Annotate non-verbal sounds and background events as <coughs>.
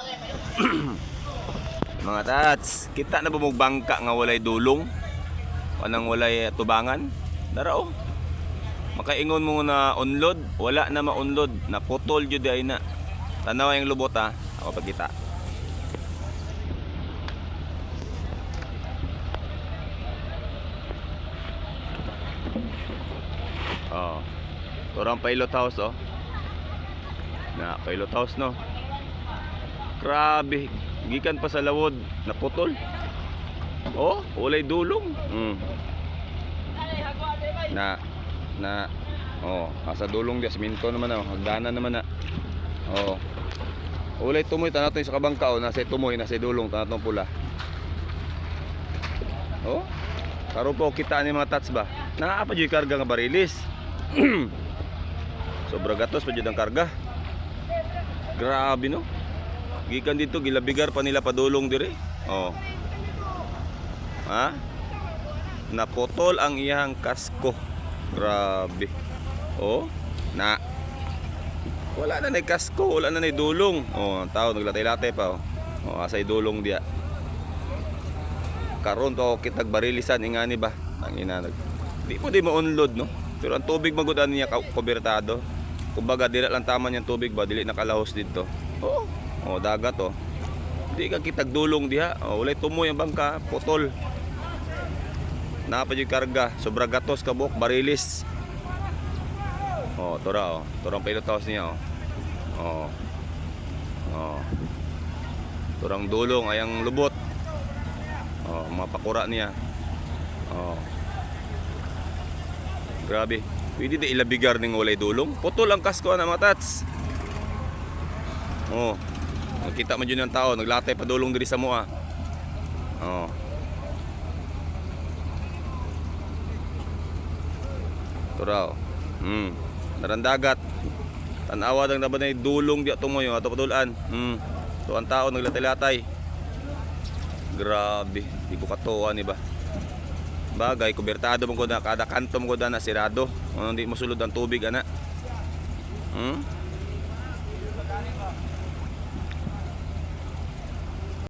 <coughs> Mga tats, kita na bumubangka nga walay dulong? Anang walay tubangan? Dara oh. Makaingon mo na unload, wala na maunload, naputol jud ay na. Tanaw yung lubot ha, ako pagkita. Oh. Turang pilot house oh. Na pilot house no. Grabe, gikan pa sa lawod, naputol. Oh, ulay dulong. Mm. Na na oh, asa dulong dia siminto naman oh, hagdanan naman na. Oh. Ulay tumoy tanato sa kabangka oh, nasa tumoy nasa dulong tanato pula. Oh. Karo po kita ni mga tats ba? Naa pa jud karga nga barilis. <clears throat> Sobra gatos pa jud ang karga. Grabe no. Gikan dito gilabigar pa nila padulong dire. Oh. Ha? Naputol ang iyang kasko. Grabe. Oh, na. Wala na nay kasko, wala na nay dulong. Oh, tao naglatay-latay pa. Oh, oh asay dulong dia. Karon to kitag barilisan ingani ba? Ang ina nag. Di po di ma-unload no. Pero ang tubig magudan niya kubertado. Kumbaga dili lang tama niyang tubig ba dili nakalahos dito. Oh, oh dagat oh. Di ka kitag dulong diha. Oh, walay tumoy ang bangka, putol. Napa yung karga, sobra gatos ka buhok, barilis. Oh, tura oh. Turang pilot house niya oh. Oh. Oh. Turang dulong ayang lubot. Oh, mga pakura niya. Oh. Grabe. Pwede di ilabigar ning walay dulong. Putol ang kasko na mga tats. Nakita mo dyan ng tao, naglatay pa dulong diri sa mua. Oh. Turaw. Hmm. Narandagat. Tanawa dang naban ay dulong di tumoy ato patulan. Hmm. To ang tao naglatay-latay. Grabe, di ko katuwa ni ba. Bagay, kubertado mo ko na kada kanto mo ko na sirado. Ano di mo sulod ang tubig ana. Hmm?